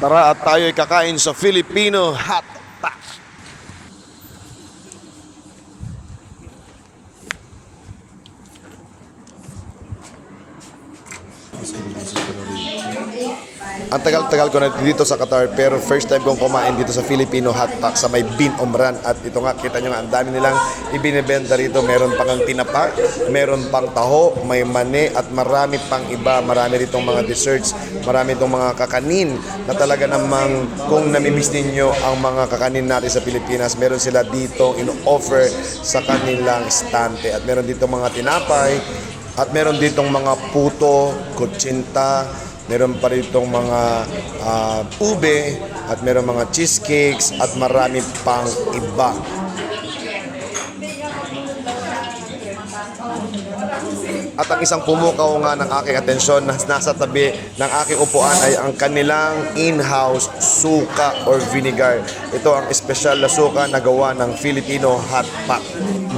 Tara at tayo'y kakain sa Filipino Hot Ang tagal-tagal ko na dito sa Qatar pero first time kong kumain dito sa Filipino Hot Pot sa may Bin Omran. At ito nga kita nyo nga ang dami nilang ibinibenta rito. Meron pang ang tinapa meron pang taho may mani at marami pang iba. Marami ritong mga desserts marami itong mga kakanin na talaga namang kung namimiss ninyo ang mga kakanin natin sa Pilipinas meron sila dito in-offer sa kanilang stante at meron dito mga tinapay at meron ditong mga puto, kutsinta, meron pa ditong mga ah, ube, at meron mga cheesecakes, at marami pang iba. At ang isang pumukaw nga ng aking atensyon na nasa tabi ng aking upuan ay ang kanilang in-house suka or vinegar. Ito ang espesyal na suka na gawa ng Filipino hot pot.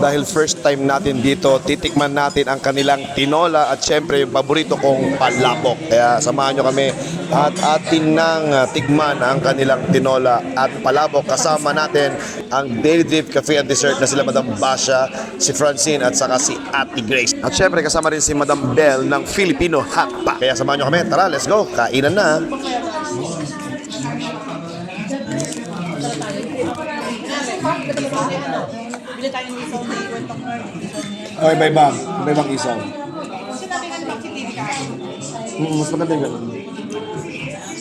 Dahil first time natin dito, titikman natin ang kanilang tinola at syempre yung paborito kong palabok. Kaya samahan nyo kami at atin nang uh, tikman ang kanilang tinola at palabok. Kasama natin ang Daily Drip Cafe and Dessert na sila Madam Basha, si Francine at saka si Ate Grace. At syempre kasama rin si Madam Bell ng Filipino Pot. Kaya samahan nyo kami. Tara, let's go. Kainan na. Bili tayo ng isaw na iwan pang Okay, may bang. May bang isaw. Sinabi nga ni Maxi TV ka. Mm, mas maganda yung ganun.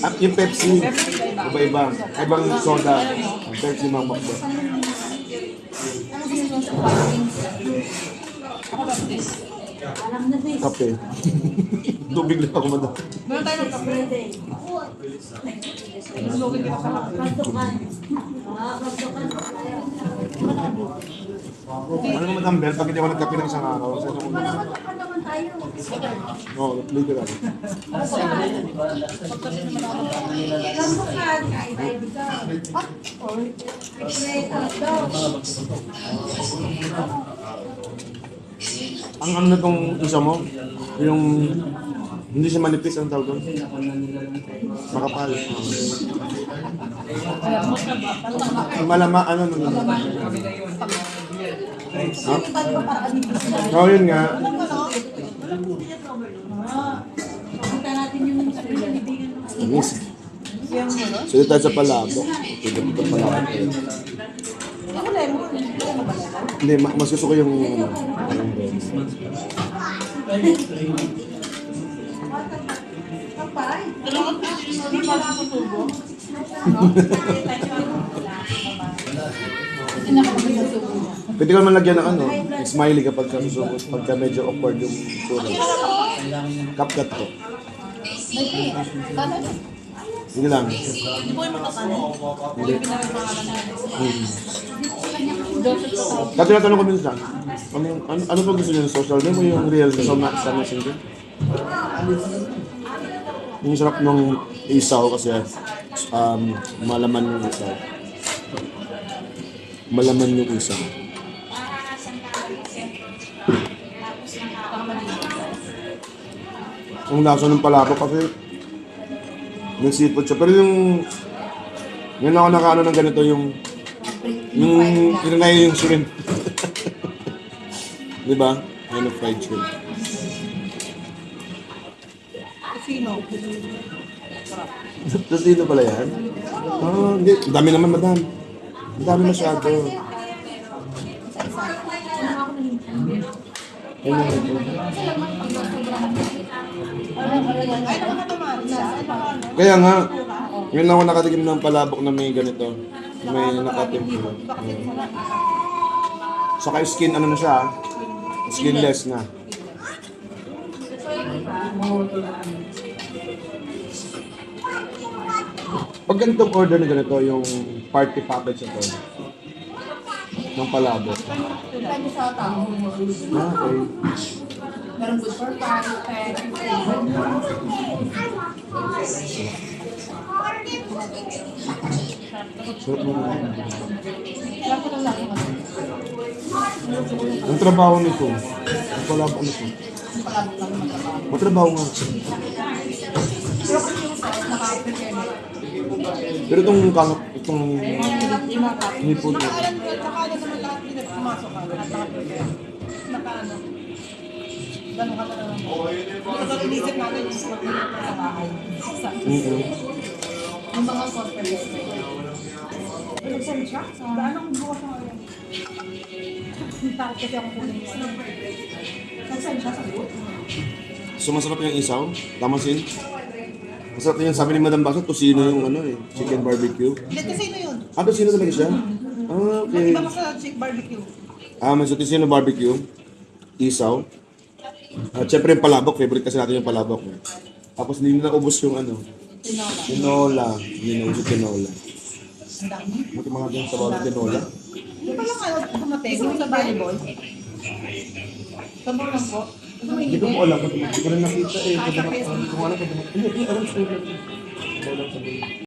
At yung Pepsi, iba-iba. Ibang soda. Ang Pepsi mga makdo. Kape. Tubig lang ako madam. Meron tayo ng kape. Lugin kita sa kape. Ano naman ang bell? Pag hindi ako nagkape ng isang araw, sa isang ulo. Oo, later ako. Ang ano na tong isa mo, yung hindi siya manipis ang tawag doon. Makapal. Malama, ano naman. Ha? Oo, yun nga. Anis. So, dito tayo sa palabok. Dito dito palabok. Hindi, ma- mas gusto ko yung parang bread. Hindi pa ako tubo. Pwede ka naman lagyan ng ano, smiley kapag ka susubot, pagka medyo awkward yung sulat. Kapkat ko. Hindi lang. Hindi po yung matakanan. Hindi. Hmm. Dati natanong ko minsan, ano, yung- ano, ano pa gusto niyo ng social name o yung real sa, ma- sa messenger? Yung sarap ng isaw kasi um, malaman yung isaw. Malaman yung isaw. Ang lasa ng palabok kasi may seafood siya. Pero yung ngayon ako nakaano ng ganito yung yung inanay yung shrimp. Di ba? Ang fried shrimp. Sino? Totino pala yan? Ah, hindi. Ang dami naman, madam. Ang dami masyado. Ayun na ito. Kaya nga, ngayon lang ako nakatikim ng palabok na may ganito. May nakatimpla. Saka skin, ano na siya, ah. skinless na. Pag ganitong order na ganito, yung party package ito, ng palabok. Ah, okay. Meron good for laki mo. Ang trabaho nito, ang palabok nito. Matrabaho. Nga. Na. Pero itong kang itong ko. Nakaalam ko, nakaalam naman lahat nila pumasok ka. Nakaano. Ganun ka na lang. Hindi ka inisip natin yung sport nila sa bahay. Sa Mm-mm. Yung mga conference. Nagsan siya? Daan akong bukas ng alam. Takot kasi ako kunin mo. Nagsan siya sa buot? So masarap yung isaw, tamasin. Masarap yung sabi ni Madam Baso, tosino yung ano eh, chicken barbecue. Hindi, kasi ano yun? Ah, tosino talaga siya? Ah, okay. Iba sa chick barbecue. Ah, may tosino barbecue, isaw. At syempre yung palabok, favorite kasi natin yung palabok. Eh. Tapos hindi na ubos yung ano, Tinola. tinola. Hindi na ubos yung tinola. Buti mga din sa bawal tinola. Di ba lang ano, dumating? Yung sa volleyball? Sabon lang po. Hindi ko po alam, hindi ko rin nakita eh. Hindi ko alam kung ano. Hindi, alam ko.